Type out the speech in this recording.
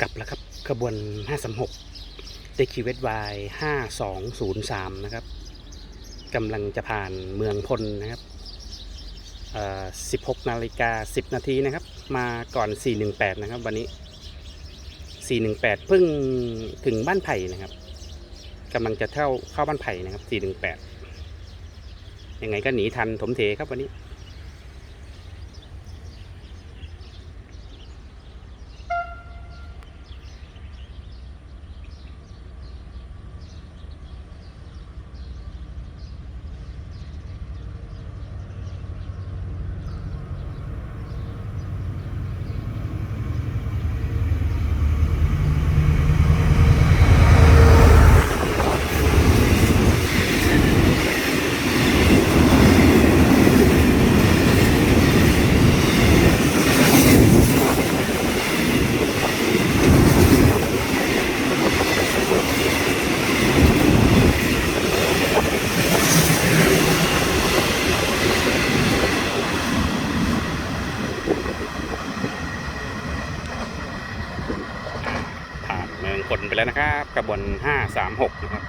กลับแล้วครับขบวน 536 DQSY 5203 นะครับกำลังจะผ่านเมืองพลนะครับ 16 นาฬิกา 10 นาทีนะครับ มาก่อน 418 นะครับ วันนี้ 418 เพิ่งถึงบ้านไผ่นะครับกำลังจะเข้าเข้าบ้านไผ่นะครับ 418 ยังไงก็หนีทันถมเทครับวันนี้ มืองคนไปแล้วนะครับกระบวน536นะครับ